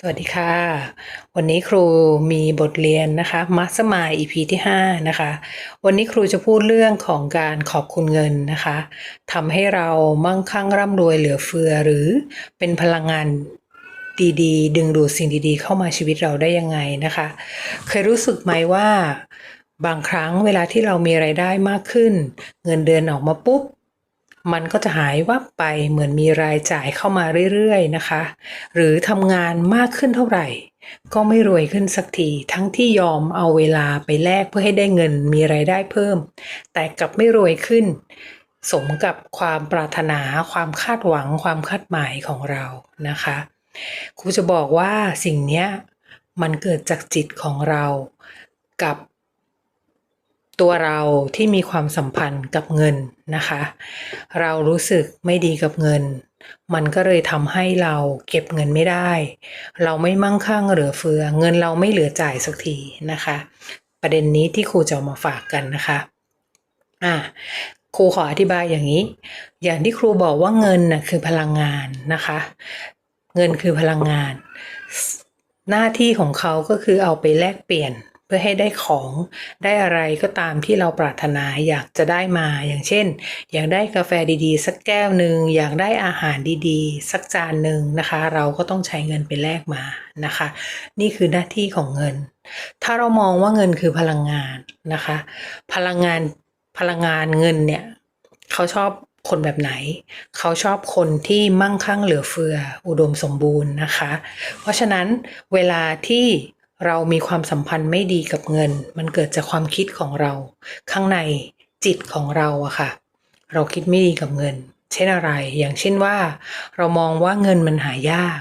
สวัสดีค่ะ วันนี้ครูมีบทเรียนนะคะมัสมาย EP ที่ 5 นะคะ วันนี้ครูจะพูดเรื่องของการขอบคุณเงินนะคะทำให้เรามั่งคั่งร่ำรวยเหลือเฟือหรือเป็นพลังงานดีๆ ดึงดูดสิ่งดีๆ เข้ามาชีวิตเราได้ยังไงนะคะ เคยรู้สึกไหมว่าบางครั้งเวลาที่เรามีไรายได้มากขึ้น เงินเดือนออกมาปุ๊บ มันก็จะหายวับไปเหมือนมีรายจ่ายเข้ามาเรื่อยๆนะคะ หรือทำงานมากขึ้นเท่าไหร่ ก็ไม่รวยขึ้นสักทีทั้งที่ยอมเอาเวลาไปแลกเพื่อให้ได้เงินมีไรายได้เพิ่ม แต่กลับไม่รวยขึ้น สมกับความปรารถนาความคาดหวังความคาดหมายของเรานะคะครูจะบอกว่าสิ่งนี้มันเกิดจากจิตของเรากับ ตัวเราที่มีความสัมพันธ์กับเงินนะคะ เรารู้สึกไม่ดีกับเงิน มันก็เลยทำให้เราเก็บเงินไม่ได้ เราไม่มั่งคั่งเหลือเฟือ เงินเราไม่เหลือจ่ายสักทีนะคะ ประเด็นนี้ที่ครูจะมาฝากกันนะคะอะครูขออธิบายอย่างนี้ อย่างที่ครูบอกว่าเงินน่ะคือพลังงานนะคะ เงินคือพลังงาน หน้าที่ของเขาก็คือเอาไปแลกเปลี่ยน เพื่อให้ได้ของได้อะไรก็ตามที่เราปรารถนาอยากจะได้มาอย่างเช่น อยากได้กาแฟดีๆ สักแก้วหนึ่งอยากได้อาหารดีๆ สักจานหนึ่งนะคะ เราก็ต้องใช้เงินไปแลกมานะคะ นี่คือหน้าที่ของเงิน ถ้าเรามองว่าเงินคือพลังงานนะคะ พลังงานพลังงานเงินเนี่ยเขาชอบคนแบบไหน เขาชอบคนที่มั่งคั่งเหลือเฟืออุดมสมบูรณ์นะคะ เพราะฉะนั้นเวลาที่ เรามีความสัมพันธ์ไม่ดีกับเงิน มันเกิดจากความคิดของเรา ข้างในจิตของเราอะค่ะ เราคิดไม่ดีกับเงิน เช่นอะไร อย่างเช่นว่า เรามองว่าเงินมันหายาก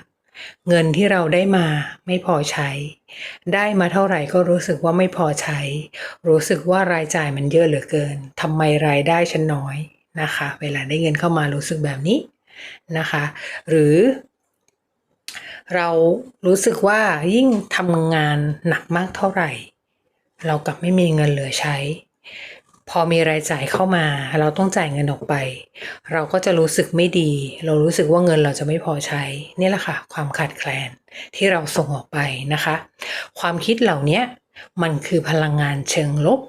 เงินที่เราได้มาไม่พอใช้ ได้มาเท่าไหร่ก็รู้สึกว่าไม่พอใช้ รู้สึกว่ารายจ่ายมันเยอะเหลือเกินทำไมรายได้ฉันน้อยนะคะ เวลาได้เงินเข้ามารู้สึกแบบนี้นะคะ หรือ เรารู้สึกว่ายิ่งทำงานหนักมากเท่าไหร่ เรากลับไม่มีเงินเหลือใช้ พอมีรายจ่ายเข้ามา เราต้องจ่ายเงินออกไป เราก็จะรู้สึกไม่ดี เรารู้สึกว่าเงินเราจะไม่พอใช้ นี่แหละค่ะ ความขาดแคลนที่เราส่งออกไปนะคะ ความคิดเหล่านี้มันคือพลังงานเชิงลบ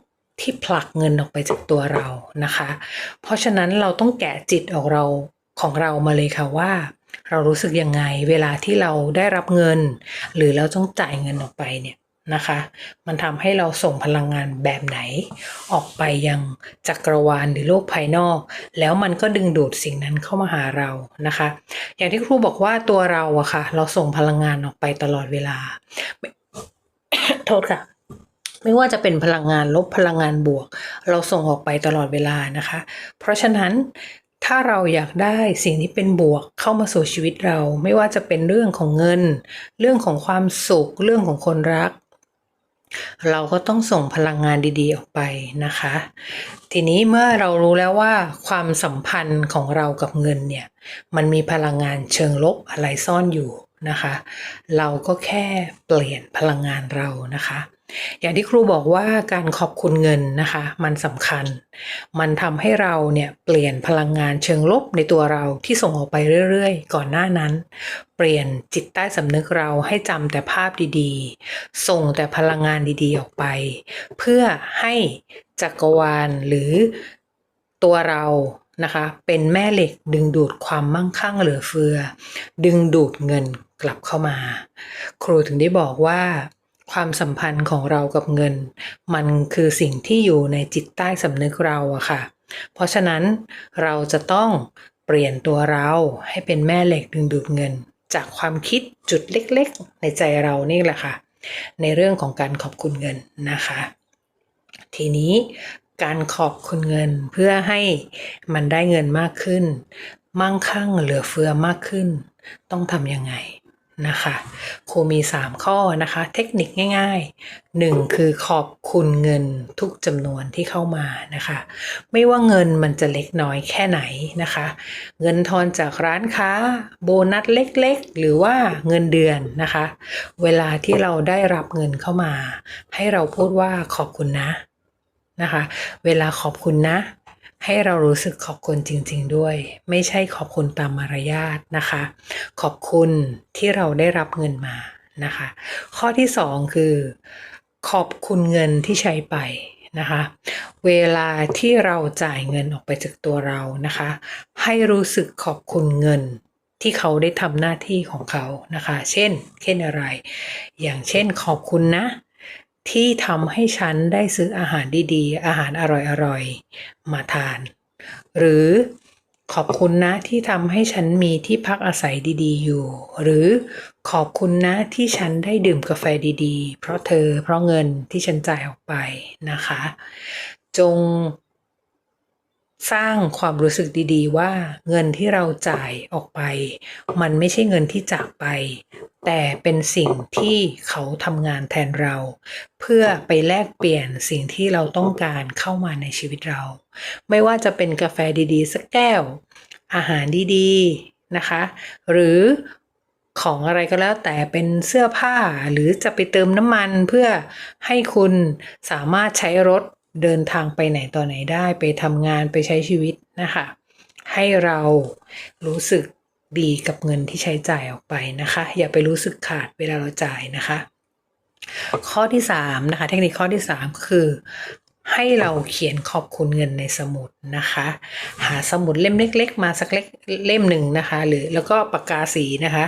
ที่ผลักเงินออกไปจากตัวเรานะคะ เพราะฉะนั้นเราต้องแกะจิตออกเราของเรามาเลยค่ะว่า เรารู้สึกยังไง เวลาที่เราได้รับเงิน หรือเราต้องจ่ายเงินออกไปเนี่ยนะคะ มันทำให้เราส่งพลังงานแบบไหน ออกไปยังจักรวาลหรือโลกภายนอก แล้วมันก็ดึงดูดสิ่งนั้นเข้ามาหาเรานะคะ อย่างที่ครูบอกว่าตัวเราอะค่ะ เราส่งพลังงานออกไปตลอดเวลา โทษค่ะไม่ว่าจะเป็นพลังงานลบพลังงานบวก เราส่งออกไปตลอดเวลานะคะ เพราะฉะนั้น ถ้าเราอยากได้สิ่งที่เป็นบวกเข้ามาสู่ชีวิตเรา ไม่ว่าจะเป็นเรื่องของเงิน เรื่องของความสุข เรื่องของคนรัก เราก็ต้องส่งพลังงานดีๆออกไปนะคะ ทีนี้เมื่อเรารู้แล้วว่า ความสัมพันธ์ของเรากับเงินเนี่ย มันมีพลังงานเชิงลบอะไรซ่อนอยู่นะคะ เราก็แค่เปลี่ยนพลังงานเรานะคะ อย่างที่ครูบอกว่าการขอบคุณเงินนะคะ มันสำคัญ มันทำให้เราเนี่ยเปลี่ยนพลังงานเชิงลบในตัวเราที่ส่งออกไปเรื่อยๆ ก่อนหน้านั้น เปลี่ยนจิตใต้สำนึกเราให้จำแต่ภาพดีๆ ส่งแต่พลังงานดีๆออกไป เพื่อให้จักรวาลหรือตัวเรานะคะ เป็นแม่เหล็กดึงดูดความมั่งคั่งเหลือเฟือ ดึงดูดเงินกลับเข้ามา ครูถึงได้บอกว่า ความสัมพันธ์ของเรากับเงิน มันคือสิ่งที่อยู่ในจิตใต้สำนึกเราอะค่ะ เพราะฉะนั้นเราจะต้องเปลี่ยนตัวเราให้เป็นแม่เหล็กดึงดูดเงิน จากความคิดจุดเล็กๆ ในใจเรานี่แหละค่ะ ในเรื่องของการขอบคุณเงินนะคะ ทีนี้การขอบคุณเงินเพื่อให้มันได้เงินมากขึ้น มั่งคั่งเหลือเฟือมากขึ้น ต้องทำยังไง นะคะครูมี 3 ข้อนะคะ เทคนิคง่ายๆ 1 คือขอบคุณเงินทุกจำนวนที่เข้ามานะคะ ไม่ว่าเงินมันจะเล็กน้อยแค่ไหนนะคะ เงินทอนจากร้านค้า โบนัสเล็กๆ หรือว่าเงินเดือนนะคะ เวลาที่เราได้รับเงินเข้ามา ให้เราพูดว่าขอบคุณนะนะคะ เวลาขอบคุณนะ ให้เรารู้สึกขอบคุณจริง ๆ ด้วย ไม่ใช่ขอบคุณตามมารยาทนะคะ ขอบคุณที่เราได้รับเงินมานะคะ ข้อที่สองคือ ขอบคุณเงินที่ใช้ไปนะคะ เวลาที่เราจ่ายเงินออกไปจากตัวเรานะคะ ให้รู้สึกขอบคุณเงินที่เขาได้ทำหน้าที่ของเขานะคะ เช่น เช่นอะไร อย่างเช่นขอบคุณนะ ที่ทำให้ฉันได้ซื้ออาหารดีๆ อาหารอร่อยๆ มาทาน หรือขอบคุณนะที่ทำให้ฉันมีที่พักอาศัยดีๆ อยู่ หรือขอบคุณนะที่ฉันได้ดื่มกาแฟดีๆ เพราะเธอเพราะเงินที่ฉันจ่ายออกไปนะคะ จง สร้างความรู้สึกดีๆ ว่าเงินที่เราจ่ายออกไป มันไม่ใช่เงินที่จากไป แต่เป็นสิ่งที่เขาทำงานแทนเรา เพื่อไปแลกเปลี่ยนสิ่งที่เราต้องการเข้ามาในชีวิตเรา ไม่ว่าจะเป็นกาแฟดีๆ สักแก้ว อาหารดีๆนะคะ หรือของอะไรก็แล้วแต่เป็นเสื้อผ้าหรือจะไปเติมน้ำมันเพื่อให้คุณสามารถใช้รถ เดินทางไปไหนต่อไหนได้ไปทำงานไปใช้ชีวิตนะคะ ให้เรารู้สึกดีกับเงินที่ใช้จ่ายออกไปนะคะ อย่าไปรู้สึกขาดเวลาเราจ่ายนะคะ ข้อที่สามนะคะ เทคนิคข้อที่สามก็คือ ให้เราเขียนขอบคุณเงินในสมุดนะคะ หาสมุดเล่มเล็ก ๆ มาสักเล็กเล่มหนึ่งนะคะ หรือแล้วก็ปากกาสีนะคะ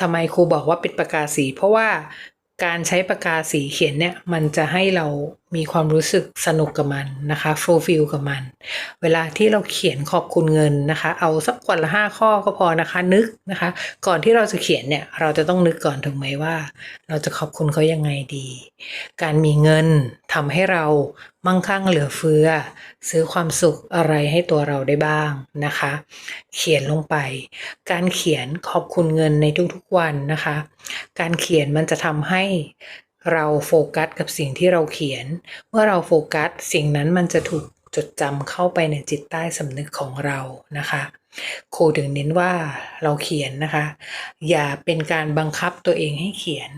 ทำไมครูบอกว่าเป็นปากกาสี เพราะว่าการใช้ปากกาสีเขียนเนี่ยมันจะให้เรา มีความรู้สึกสนุกกับมันนะคะโฟล์ฟิลกับมัน เวลาที่เราเขียนขอบคุณเงินนะคะ เอาสักวันละห้าข้อก็พอนะคะ นึกนะคะ ก่อนที่เราจะเขียนเนี่ย เราจะต้องนึกก่อนถูกไหมว่า เราจะขอบคุณเขายังไงดี การมีเงินทำให้เรามั่งคั่งเหลือเฟือ ซื้อความสุขอะไรให้ตัวเราได้บ้างนะคะ เขียนลงไป การเขียนขอบคุณเงินในทุกๆวันนะคะ การเขียนมันจะทำให้ เราโฟกัสกับสิ่งที่เราเขียน เมื่อเราโฟกัสสิ่งนั้นมันจะถูกจดจำเข้าไปในจิตใต้สำนึกของเรานะคะครูถึงเน้นว่าเราเขียนนะคะ อย่าเป็นการบังคับตัวเองให้เขียน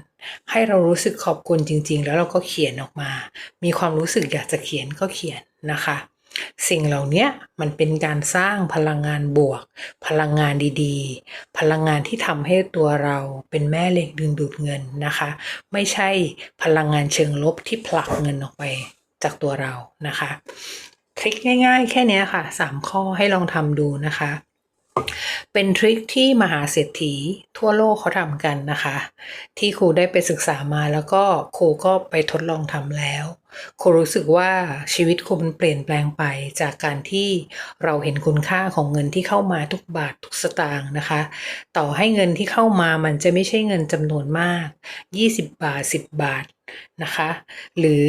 ให้เรารู้สึกขอบคุณจริง ๆ แล้วเราก็เขียนออกมา มีความรู้สึกอยากจะเขียนก็เขียนนะคะ สิ่งเหล่านี้มันเป็นการสร้างพลังงานบวก พลังงานดีๆ พลังงานที่ทำให้ตัวเราเป็นแม่เหล็กดึงดูดเงินนะคะ ไม่ใช่พลังงานเชิงลบที่ผลักเงินออกไปจากตัวเรานะคะทริคง่ายๆ แค่นี้ค่ะ 3 ข้อให้ลองทำดูนะคะ เป็นทริคที่มหาเศรษฐีทั่วโลกเขาทำกันนะคะ ที่ครูได้ไปศึกษามาแล้วก็ครูก็ไปทดลองทำแล้ว ครูรู้สึกว่าชีวิตครูมันเปลี่ยนแปลงไปจากการที่เราเห็นคุณค่าของเงินที่เข้ามาทุกบาททุกสตางค์นะคะ ต่อให้เงินที่เข้ามามันจะไม่ใช่เงินจำนวนมาก 20 บาท 10 บาทนะคะ หรือ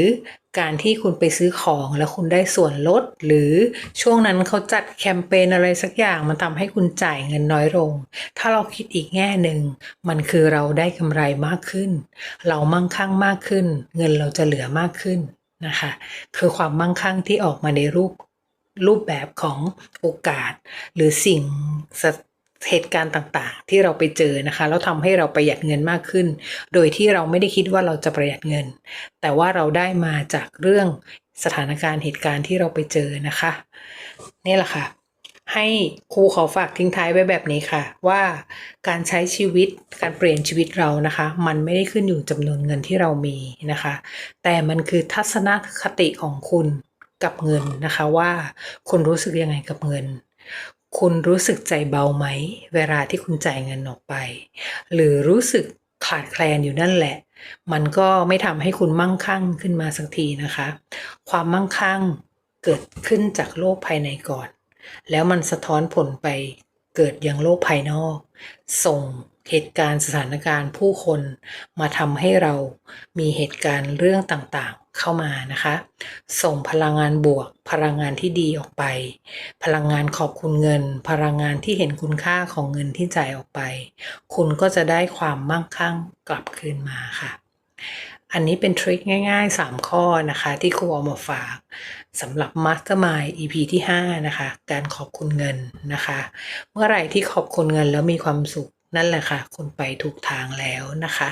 การที่คุณไปซื้อของแล้วคุณได้ส่วนลด หรือช่วงนั้นเขาจัดแคมเปญอะไรสักอย่างมันทำให้คุณจ่ายเงินน้อยลง ถ้าเราคิดอีกแง่หนึ่ง มันคือเราได้กำไรมากขึ้น เรามั่งคั่งมากขึ้น เงินเราจะเหลือมากขึ้น นะคะคือความมั่งคั่งที่ออกมาในรูปรูปแบบของโอกาส หรือสิ่งเหตุการณ์ต่างๆ ที่เราไปเจอนะคะแล้วทำให้เราประหยัดเงินมากขึ้น โดยที่เราไม่ได้คิดว่าเราจะประหยัดเงิน แต่ว่าเราได้มาจากเรื่องสถานการณ์เหตุการณ์ที่เราไปเจอนะคะ นี่แหละค่ะ ให้ครูขอฝากทิ้งท้ายไว้แบบนี้ค่ะ ว่าการใช้ชีวิตการเปลี่ยนชีวิตเรานะคะ มันไม่ได้ขึ้นอยู่จำนวนเงินที่เรามีนะคะ แต่มันคือทัศนคติของคุณกับเงินนะคะว่าคุณรู้สึกยังไงกับเงิน คุณรู้สึกใจเบาไหม เวลาที่คุณจ่ายเงินออกไป หรือรู้สึกขาดแคลนอยู่นั่นแหละ มันก็ไม่ทำให้คุณมั่งคั่งขึ้นมาสักทีนะคะ ความมั่งคั่งเกิดขึ้นจากโลกภายในก่อน แล้วมันสะท้อนผลไปเกิดยังโลกภายนอก ส่งเหตุการณ์สถานการณ์ผู้คนมาทำให้เรามีเหตุการณ์เรื่องต่างๆเข้ามานะคะ ส่งพลังงานบวก พลังงานที่ดีออกไป พลังงานขอบคุณเงิน พลังงานที่เห็นคุณค่าของเงินที่จ่ายออกไป คุณก็จะได้ความมั่งคั่งกลับคืนมาค่ะ อันนี้เป็นทริคง่าย ๆ 3 ข้อนะคะ ที่ครูเอามาฝากสำหรับ Mastermind EP ที่ 5 นะคะ การขอบคุณเงินนะคะ เมื่อไหร่ที่ขอบคุณเงินแล้วมีความสุขนั่นแหละค่ะ คุณไปถูกทางแล้วนะคะ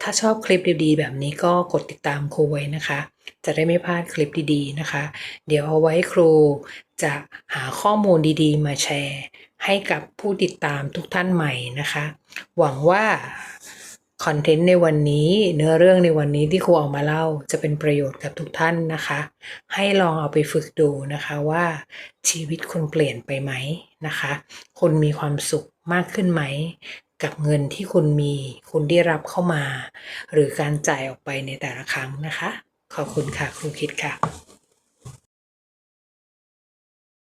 ถ้าชอบคลิปดีๆ แบบนี้ก็กดติดตามครูไว้นะคะ จะได้ไม่พลาดคลิปดีๆนะคะ เดี๋ยวเอาไว้ครูจะหาข้อมูลดีๆ มาแชร์ ให้กับผู้ติดตามทุกท่านใหม่นะคะ หวังว่า คอนเทนต์ในวันนี้เนื้อเรื่องในวันนี้ที่ครูเอามาเล่า จะเป็นประโยชน์กับทุกท่านนะคะ ให้ลองเอาไปฝึกดูนะคะว่าชีวิตคุณเปลี่ยนไปไหมนะคะคุณมีความสุขมากขึ้นไหม กับเงินที่คุณมีคุณได้รับเข้ามา หรือการจ่ายออกไปในแต่ละครั้งนะคะ ขอบคุณค่ะครูคิดค่ะ